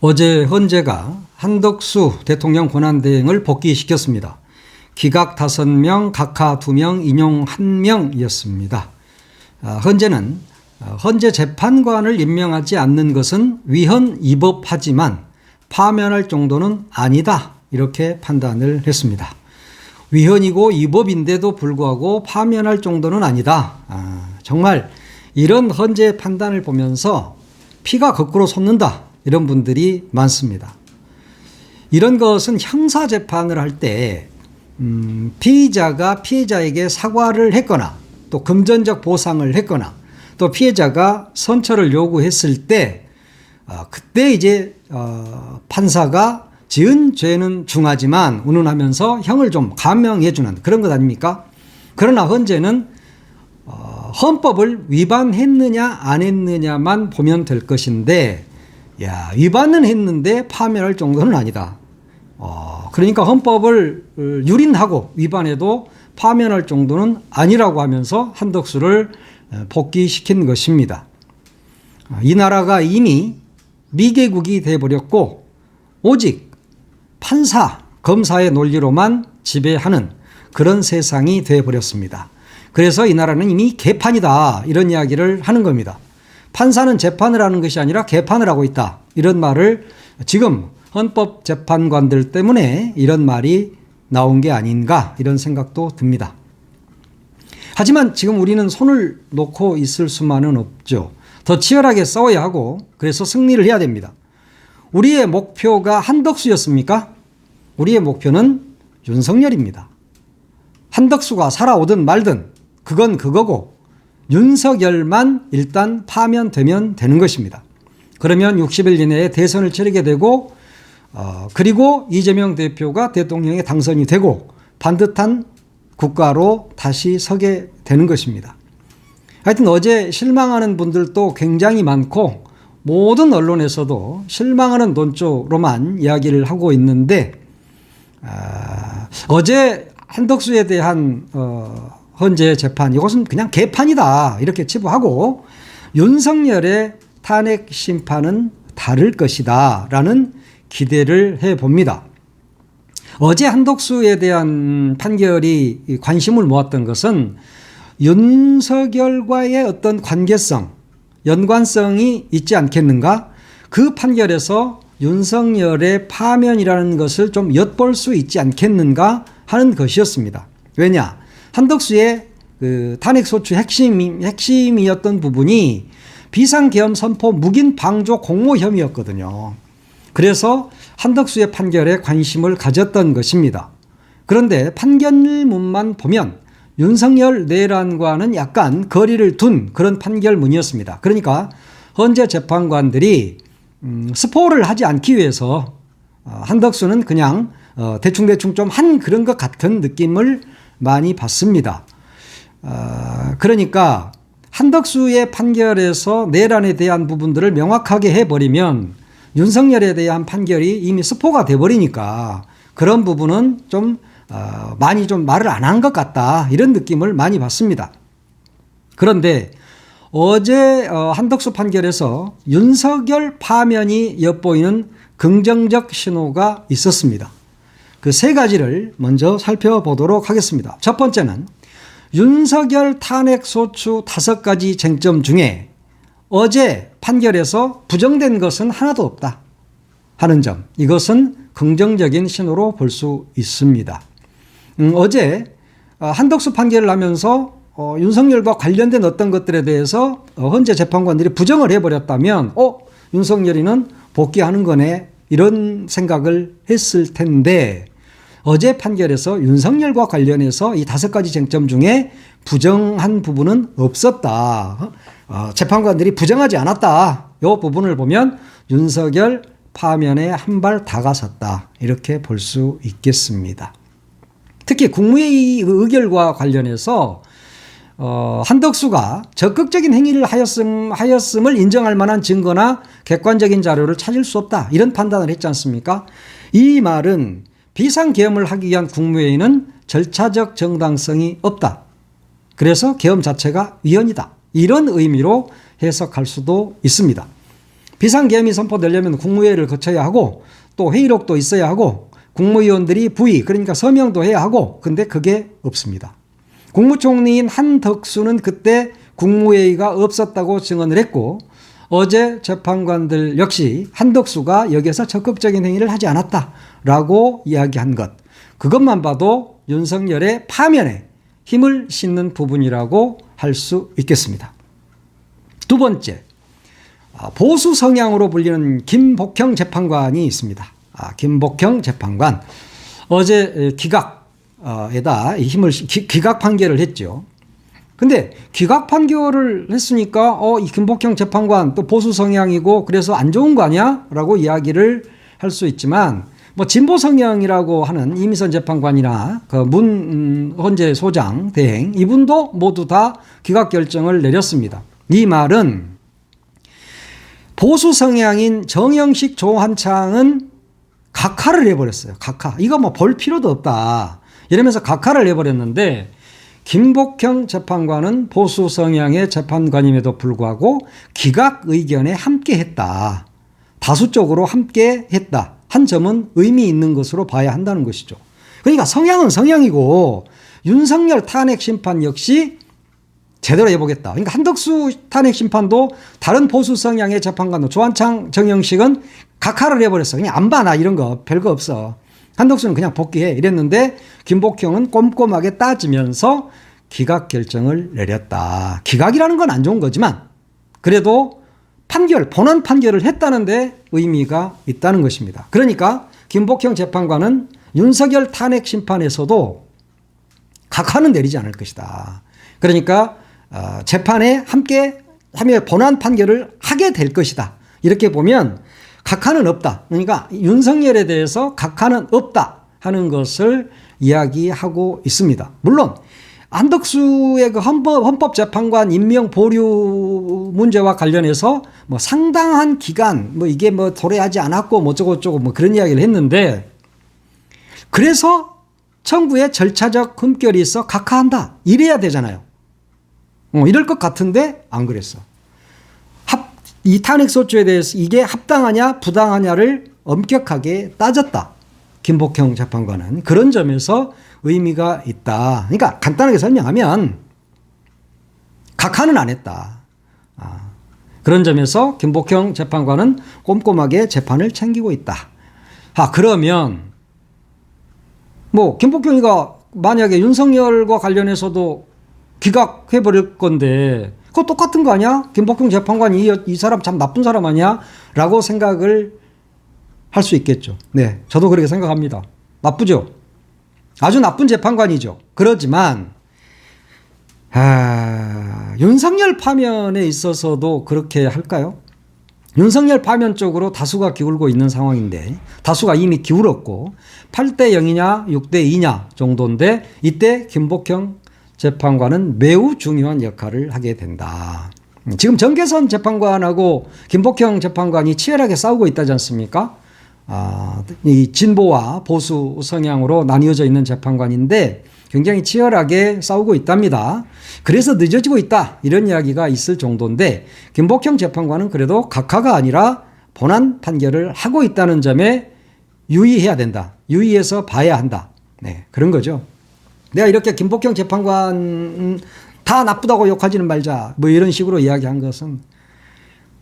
어제 헌재가 한덕수 대통령 권한대행을 복귀시켰습니다. 기각 5명, 각하 2명, 인용 1명이었습니다. 아, 헌재는 어, 헌재 재판관을 임명하지 않는 것은 위헌 위법하지만 파면할 정도는 아니다. 이렇게 판단을 했습니다. 위헌이고 위법인데도 불구하고 파면할 정도는 아니다. 아, 정말 이런 헌재 판단을 보면서 피가 거꾸로 솟는다. 이런 분들이 많습니다. 이런 것은 형사 재판을 할때 음, 피의자가 피해자에게 사과를 했거나 또 금전적 보상을 했거나 또 피해자가 선처를 요구했을 때 어, 그때 이제 어, 판사가 지은 죄는 중하지만 운운하면서 형을 좀 감명해 주는 그런 것 아닙니까? 그러나 헌재는 어, 헌법을 위반했느냐 안 했느냐만 보면 될 것인데 야 위반은 했는데 파면할 정도는 아니다. 어, 그러니까 헌법을 어, 유린하고 위반해도 파면할 정도는 아니라고 하면서 한덕수를 어, 복귀시킨 것입니다. 어, 이 나라가 이미 미개국이 돼버렸고 오직 판사, 검사의 논리로만 지배하는 그런 세상이 돼버렸습니다. 그래서 이 나라는 이미 개판이다 이런 이야기를 하는 겁니다. 판사는 재판을 하는 것이 아니라 개판을 하고 있다 이런 말을 지금 헌법 재판관들 때문에 이런 말이 나온 게 아닌가 이런 생각도 듭니다. 하지만 지금 우리는 손을 놓고 있을 수만은 없죠. 더 치열하게 싸워야 하고 그래서 승리를 해야 됩니다. 우리의 목표가 한덕수였습니까? 우리의 목표는 윤석열입니다. 한덕수가 살아오든 말든 그건 그거고 윤석열만 일단 파면되면 되는 것입니다. 그러면 60일 이내에 대선을 치르게 되고 어, 그리고 이재명 대표가 대통령에 당선이 되고 반듯한 국가로 다시 서게 되는 것입니다. 하여튼 어제 실망하는 분들도 굉장히 많고 모든 언론에서도 실망하는 논조로만 이야기를 하고 있는데 아, 어제 한덕수에 대한 어, 헌재 재판 이것은 그냥 개판이다 이렇게 치부하고 윤석열의 탄핵 심판은 다를 것이다 라는 기대를 해 봅니다. 어제 한덕수에 대한 판결이 관심을 모았던 것은 윤석열과의 어떤 관계성, 연관성이 있지 않겠는가? 그 판결에서 윤석열의 파면이라는 것을 좀 엿볼 수 있지 않겠는가 하는 것이었습니다. 왜냐? 한덕수의 그 탄핵소추 핵심, 핵심이었던 부분이 비상계엄 선포 묵인 방조 공모 혐의였거든요. 그래서 한덕수의 판결에 관심을 가졌던 것입니다. 그런데 판결문만 보면 윤석열 내란과는 약간 거리를 둔 그런 판결문이었습니다. 그러니까 헌재 재판관들이 음, 스포를 하지 않기 위해서 어, 한덕수는 그냥 어, 대충대충 좀 한 그런 것 같은 느낌을 많이 받습니다. 어, 그러니까 한덕수의 판결에서 내란에 대한 부분들을 명확하게 해버리면 윤석열에 대한 판결이 이미 스포가 돼버리니까 그런 부분은 좀 어, 많이 좀 말을 안 한 것 같다 이런 느낌을 많이 받습니다. 그런데 어제 어, 한덕수 판결에서 윤석열 파면이 엿보이는 긍정적 신호가 있었습니다. 그 세 가지를 먼저 살펴보도록 하겠습니다. 첫 번째는 윤석열 탄핵 소추 다섯 가지 쟁점 중에 어제 판결에서 부정된 것은 하나도 없다 하는 점. 이것은 긍정적인 신호로 볼 수 있습니다. 음, 어제 어, 한덕수 판결을 하면서 어, 윤석열과 관련된 어떤 것들에 대해서 어, 헌재 재판관들이 부정을 해버렸다면, 어, 윤석열이는 복귀하는 거네. 이런 생각을 했을 텐데, 어제 판결에서 윤석열과 관련해서 이 다섯 가지 쟁점 중에 부정한 부분은 없었다. 어, 재판관들이 부정하지 않았다. 이 부분을 보면 윤석열 파면에 한 발 다가섰다. 이렇게 볼 수 있겠습니다. 특히 국무회의 의결과 관련해서 어, 한덕수가 적극적인 행위를 하였음, 하였음을 인정할 만한 증거나 객관적인 자료를 찾을 수 없다. 이런 판단을 했지 않습니까? 이 말은 비상계엄을 하기 위한 국무회의는 절차적 정당성이 없다. 그래서 계엄 자체가 위헌이다. 이런 의미로 해석할 수도 있습니다. 비상계엄이 선포되려면 국무회의를 거쳐야 하고 또 회의록도 있어야 하고 국무위원들이 부의 그러니까 서명도 해야 하고 근데 그게 없습니다. 국무총리인 한덕수는 그때 국무회의가 없었다고 증언을 했고 어제 재판관들 역시 한덕수가 여기에서 적극적인 행위를 하지 않았다라고 이야기한 것. 그것만 봐도 윤석열의 파면에 힘을 싣는 부분이라고 할 수 있겠습니다. 두 번째, 아, 보수 성향으로 불리는 김복형 재판관이 있습니다. 아, 김복형 재판관. 어제 기각 에다 힘을, 기각 판결을 했죠. 근데 기각 판결을 했으니까 어, 이 김복형 재판관 또 보수 성향이고 그래서 안 좋은 거 아니야? 라고 이야기를 할 수 있지만 뭐 진보 성향이라고 하는 이미선 재판관이나 그 문 헌재 소장 대행 이분도 모두 다 기각 결정을 내렸습니다. 이 말은 보수 성향인 정영식 조한창은 각하를 해버렸어요. 각하. 이거 뭐 볼 필요도 없다. 이러면서 각하를 해버렸는데 김복형 재판관은 보수 성향의 재판관임에도 불구하고 기각 의견에 함께 했다. 다수적으로 함께 했다. 한 점은 의미 있는 것으로 봐야 한다는 것이죠. 그러니까 성향은 성향이고 윤석열 탄핵 심판 역시 제대로 해보겠다. 그러니까 한덕수 탄핵 심판도 다른 보수 성향의 재판관도 조한창, 정영식은 각하를 해버렸어. 그냥 안 봐, 나 이런 거 별거 없어. 한덕수는 그냥 복귀해 이랬는데 김복형은 꼼꼼하게 따지면서 기각 결정을 내렸다. 기각이라는 건 안 좋은 거지만 그래도 판결, 본원 판결을 했다는데 의미가 있다는 것입니다. 그러니까 김복형 재판관은 윤석열 탄핵 심판에서도 각하는 내리지 않을 것이다. 그러니까 어, 재판에 함께 하며 본안 판결을 하게 될 것이다. 이렇게 보면 각하는 없다. 그러니까 윤석열에 대해서 각하는 없다 하는 것을 이야기하고 있습니다. 물론 안덕수의 그 헌법, 헌법재판관 임명 보류 문제와 관련해서 뭐 상당한 기간 뭐 이게 뭐 도래하지 않았고 뭐 어쩌고저쩌고 뭐 그런 이야기를 했는데 그래서 청구에 절차적 흠결이 있어 각하한다. 이래야 되잖아요. 어, 이럴 것 같은데 안 그랬어. 합, 이 탄핵소추에 대해서 이게 합당하냐 부당하냐를 엄격하게 따졌다. 김복형 재판관은 그런 점에서 의미가 있다. 그러니까 간단하게 설명하면 각하는 안 했다. 아, 그런 점에서 김복형 재판관은 꼼꼼하게 재판을 챙기고 있다. 아 그러면 뭐 김복형이가 만약에 윤석열과 관련해서도 기각해 버릴 건데 그거 똑같은 거 아니야? 김복형 재판관이 이, 이 사람 참 나쁜 사람 아니야? 라고 생각을 할 수 있겠죠. 네. 저도 그렇게 생각합니다. 나쁘죠? 아주 나쁜 재판관이죠. 그렇지만, 아, 윤석열 파면에 있어서도 그렇게 할까요? 윤석열 파면 쪽으로 다수가 기울고 있는 상황인데, 다수가 이미 기울었고, 8대 0이냐, 6대 2냐 정도인데, 이때 김복형 재판관은 매우 중요한 역할을 하게 된다. 지금 정계선 재판관하고 김복형 재판관이 치열하게 싸우고 있다지 않습니까? 아, 이 진보와 보수 성향으로 나뉘어져 있는 재판관인데 굉장히 치열하게 싸우고 있답니다. 그래서 늦어지고 있다. 이런 이야기가 있을 정도인데 김복형 재판관은 그래도 각하가 아니라 본안 판결을 하고 있다는 점에 유의해야 된다. 유의해서 봐야 한다. 네, 그런 거죠. 내가 이렇게 김복형 재판관 다 나쁘다고 욕하지는 말자. 뭐 이런 식으로 이야기한 것은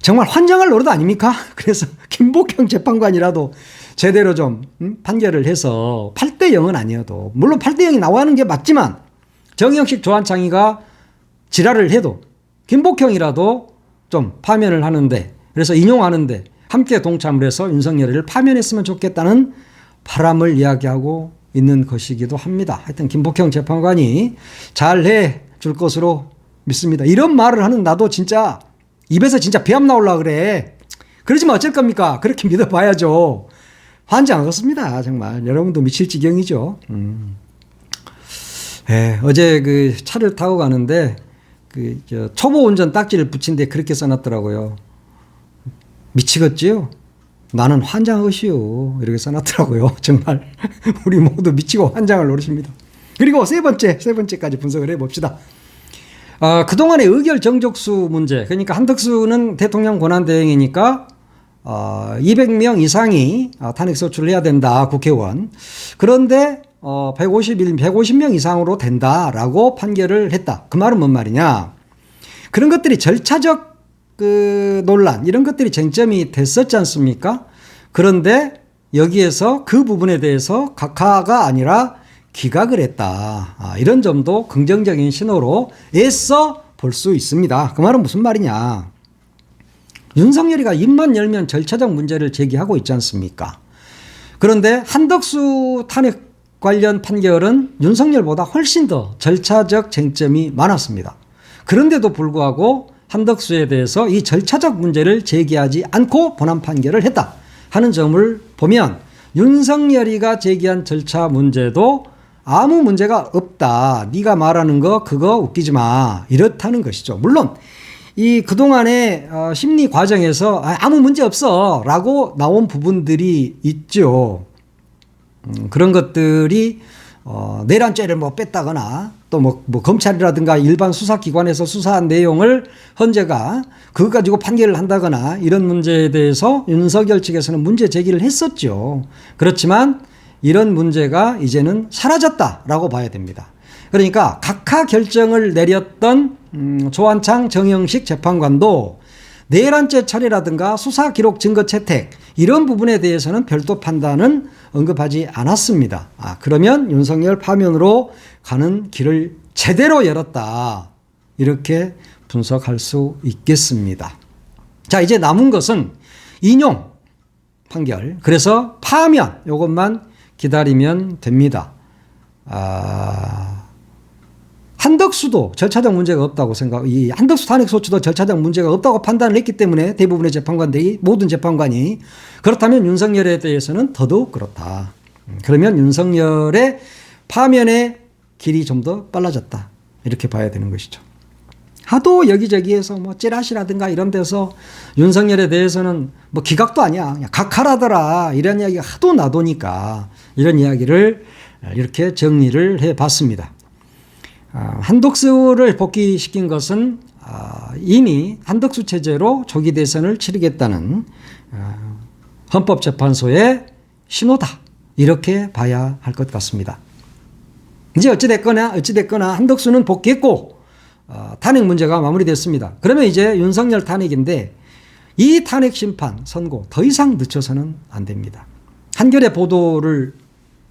정말 환장할 노릇 아닙니까? 그래서 김복형 재판관이라도 제대로 좀 음, 판결을 해서 8대 0은 아니어도 물론 8대 0이 나와는 게 맞지만 정영식 조한창이가 지랄을 해도 김복형이라도 좀 파면을 하는데 그래서 인용하는데 함께 동참을 해서 윤석열을 파면했으면 좋겠다는 바람을 이야기하고 있는 것이기도 합니다. 하여튼 김복형 재판관이 잘해 줄 것으로 믿습니다. 이런 말을 하는 나도 진짜 입에서 진짜 배암 나올라 그래. 그러지만 어쩔 겁니까? 그렇게 믿어봐야죠. 환장하겠습니다. 정말. 여러분도 미칠 지경이죠. 음. 에, 예, 어제 그 차를 타고 가는데 그 초보 운전 딱지를 붙인 데 그렇게 써놨더라고요. 미치겠지요? 나는 환장하시오. 이렇게 써놨더라고요. 정말. 우리 모두 미치고 환장을 노릇입니다. 그리고 세 번째, 세 번째까지 분석을 해봅시다. 어, 그동안의 의결 정족수 문제. 그러니까 한덕수는 대통령 권한대행이니까 어, 200명 이상이 어, 탄핵 소추를 해야 된다 국회의원. 그런데 어, 151, 150명 이상으로 된다라고 판결을 했다. 그 말은 뭔 말이냐? 그런 것들이 절차적 그 논란 이런 것들이 쟁점이 됐었지 않습니까? 그런데 여기에서 그 부분에 대해서 각하가 아니라 기각을 했다. 아, 이런 점도 긍정적인 신호로 애써 볼 수 있습니다. 그 말은 무슨 말이냐? 윤석열이가 입만 열면 절차적 문제를 제기하고 있지 않습니까? 그런데 한덕수 탄핵 관련 판결은 윤석열보다 훨씬 더 절차적 쟁점이 많았습니다. 그런데도 불구하고 한덕수에 대해서 이 절차적 문제를 제기하지 않고 본안 판결을 했다 하는 점을 보면 윤석열이가 제기한 절차 문제도 아무 문제가 없다. 네가 말하는 거 그거 웃기지 마. 이렇다는 것이죠. 물론 이 그동안의 어, 심리 과정에서 아, 아무 문제 없어 라고 나온 부분들이 있죠. 음, 그런 것들이 어, 내란죄를 뭐 뺐다거나 또뭐 뭐 검찰이라든가 일반 수사기관에서 수사한 내용을 헌재가 그거 가지고 판결을 한다거나 이런 문제에 대해서 윤석열 측에서는 문제 제기를 했었죠. 그렇지만 이런 문제가 이제는 사라졌다라고 봐야 됩니다. 그러니까 각하 결정을 내렸던 음, 조한창 정영식 재판관도 내란죄 처리라든가 수사 기록 증거 채택 이런 부분에 대해서는 별도 판단은 언급하지 않았습니다. 아, 그러면 윤석열 파면으로 가는 길을 제대로 열었다. 이렇게 분석할 수 있겠습니다. 자, 이제 남은 것은 인용 판결. 그래서 파면 요것만 기다리면 됩니다. 아, 한덕수도 절차적 문제가 없다고 생각, 이 한덕수 탄핵 소추도 절차적 문제가 없다고 판단을 했기 때문에 대부분의 재판관들이, 모든 재판관이 그렇다면 윤석열에 대해서는 더더욱 그렇다. 음, 그러면 윤석열의 파면의 길이 좀 더 빨라졌다. 이렇게 봐야 되는 것이죠. 하도 여기저기에서 뭐 찌라시라든가 이런 데서 윤석열에 대해서는 뭐 기각도 아니야. 각하라더라. 이런 이야기가 하도 나도니까 이런 이야기를 이렇게 정리를 해 봤습니다. 아, 한독수를 복귀시킨 것은 아, 이미 한덕수 체제로 조기 대선을 치르겠다는 아, 헌법재판소의 신호다. 이렇게 봐야 할 것 같습니다. 이제 어찌됐거나, 어찌됐거나 한덕수는 복귀했고, 어, 탄핵 문제가 마무리됐습니다. 그러면 이제 윤석열 탄핵인데, 이 탄핵 심판 선고 더 이상 늦춰서는 안 됩니다. 한겨레 보도를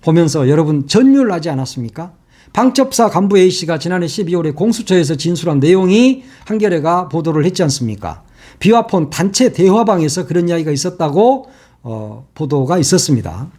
보면서 여러분 전율하지 않았습니까? 방첩사 간부 A씨가 지난해 12월에 공수처에서 진술한 내용이 한겨레가 보도를 했지 않습니까? 비와폰 단체 대화방에서 그런 이야기가 있었다고 어, 보도가 있었습니다.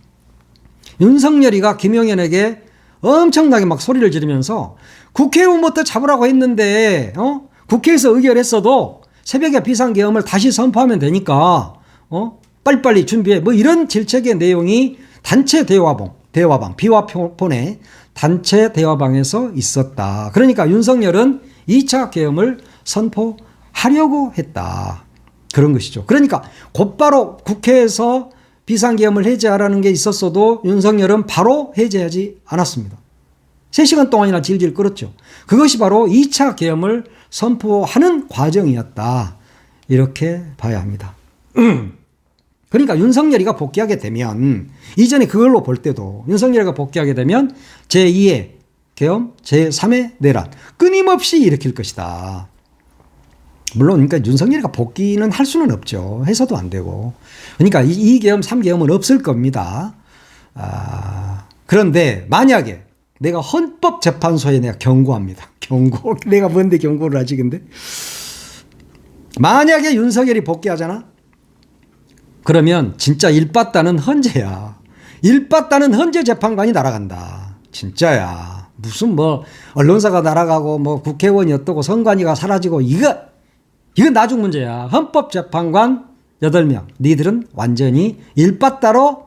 윤석열이가 김용현에게 엄청나게 막 소리를 지르면서 국회의원부터 잡으라고 했는데 어? 국회에서 의결했어도 새벽에 비상계엄을 다시 선포하면 되니까 어? 빨리빨리 준비해 뭐 이런 질책의 내용이 단체 대화방 대화방 비화폰의 단체 대화방에서 있었다. 그러니까 윤석열은 2차 계엄을 선포하려고 했다. 그런 것이죠. 그러니까 곧바로 국회에서 비상계엄을 해제하라는 게 있었어도 윤석열은 바로 해제하지 않았습니다. 3시간 동안이나 질질 끌었죠. 그것이 바로 2차 계엄을 선포하는 과정이었다. 이렇게 봐야 합니다. 그러니까 윤석열이가 복귀하게 되면 이전에 그걸로 볼 때도 윤석열이가 복귀하게 되면 제2의 계엄, 제3의 내란 끊임없이 일으킬 것이다. 물론 그러니까 윤석열이가 복귀는 할 수는 없죠. 해서도 안 되고. 그러니까 이, 이 계엄, 3계엄은 없을 겁니다. 아, 그런데 만약에 내가 헌법재판소에 내가 경고합니다. 경고. 내가 뭔데 경고를 하지 근데? 만약에 윤석열이 복귀하잖아? 그러면 진짜 일받다는 헌재야. 일받다는 헌재 재판관이 날아간다. 진짜야. 무슨 뭐 언론사가 날아가고 뭐 국회의원이 어떻고 선관위가 사라지고 이거 이건 나중 문제야. 헌법재판관 8명. 니들은 완전히 일받다로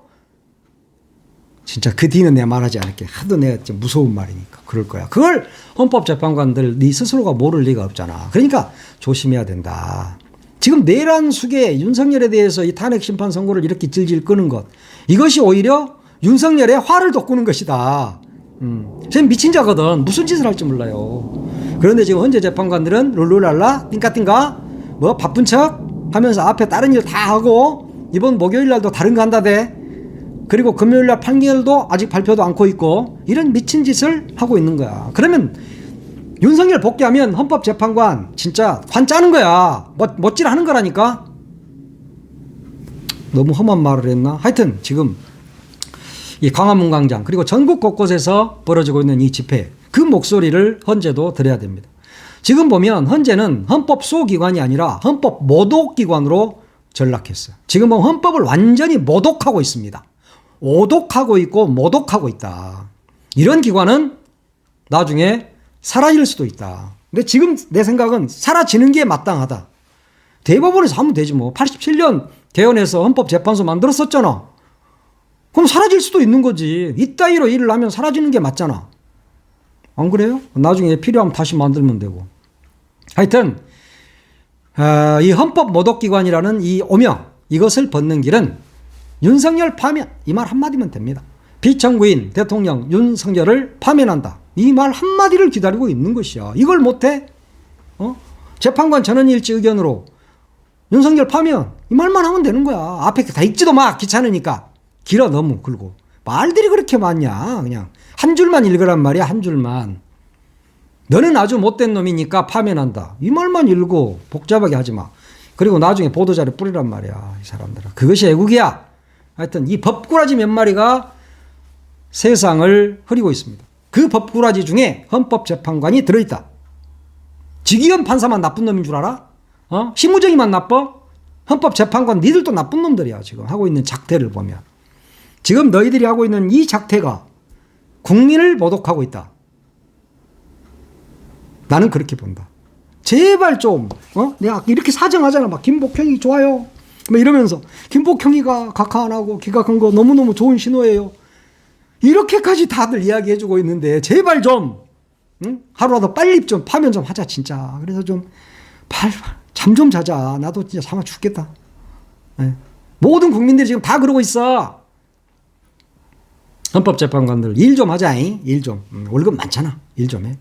진짜 그 뒤는 내가 말하지 않을게. 하도 내가 좀 무서운 말이니까. 그럴 거야. 그걸 헌법재판관들 네 스스로가 모를 리가 없잖아. 그러니까 조심해야 된다. 지금 내란 숙에 윤석열에 대해서 이 탄핵 심판 선고를 이렇게 질질 끄는 것. 이것이 오히려 윤석열의 화를 돋구는 것이다. 음. 쟤 미친 자거든. 무슨 짓을 할지 몰라요. 그런데 지금 헌재 재판관들은 룰루랄라, 띵까띵까, 뭐 바쁜 척 하면서 앞에 다른 일 다 하고 이번 목요일 날도 다른 거 한다대. 그리고 금요일 날 판결도 아직 발표도 않고 있고 이런 미친 짓을 하고 있는 거야. 그러면 윤석열 복귀하면 헌법재판관 진짜 관 짜는 거야. 멋, 멋질 하는 거라니까. 너무 험한 말을 했나? 하여튼 지금 이 광화문 광장 그리고 전국 곳곳에서 벌어지고 있는 이 집회 그 목소리를 헌재도 들어야 됩니다. 지금 보면 헌재는 헌법 수호기관이 아니라 헌법 모독기관으로 전락했어요. 지금은 헌법을 완전히 모독하고 있습니다. 오독하고 있고 모독하고 있다. 이런 기관은 나중에 사라질 수도 있다. 근데 지금 내 생각은 사라지는 게 마땅하다. 대법원에서 하면 되지 뭐. 87년 개헌해서 헌법재판소 만들었었잖아. 그럼 사라질 수도 있는 거지. 이따위로 일을 하면 사라지는 게 맞잖아. 안 그래요? 나중에 필요하면 다시 만들면 되고. 하여튼 아, 이 헌법 모독기관이라는 이 오명 이것을 벗는 길은 윤석열 파면 이 말 한마디면 됩니다. 비청구인 대통령 윤석열을 파면한다. 이 말 한마디를 기다리고 있는 것이야. 이걸 못해? 어? 재판관 전원일치 의견으로 윤석열 파면 이 말만 하면 되는 거야. 앞에 다 읽지도 마. 귀찮으니까. 길어 너무 굵고. 말들이 그렇게 많냐. 그냥 한 줄만 읽으란 말이야. 한 줄만. 너는 아주 못된 놈이니까 파면한다. 이 말만 읽고 복잡하게 하지 마. 그리고 나중에 보도자료 뿌리란 말이야. 이 사람들은. 그것이 애국이야. 하여튼 이 법꾸라지 몇 마리가 세상을 흐리고 있습니다. 그 법꾸라지 중에 헌법재판관이 들어있다. 직위원 판사만 나쁜 놈인 줄 알아? 어? 심우정이만 나빠? 헌법재판관 니들도 나쁜 놈들이야 지금 하고 있는 작태를 보면 지금 너희들이 하고 있는 이 작태가 국민을 모독하고 있다. 나는 그렇게 본다. 제발 좀, 어? 내가 이렇게 사정하잖아. 막, 김복형이 좋아요. 뭐 이러면서, 김복형이가 각하 안 하고 기각한 거 너무너무 좋은 신호예요. 이렇게까지 다들 이야기해주고 있는데, 제발 좀, 응? 하루라도 빨리 좀 파면 좀 하자, 진짜. 그래서 좀, 잠 좀 자자. 나도 진짜 잠아 죽겠다. 예. 모든 국민들이 지금 다 그러고 있어. 헌법재판관들 일 좀 하자. 일 좀. 음, 월급 많잖아. 일 좀 해.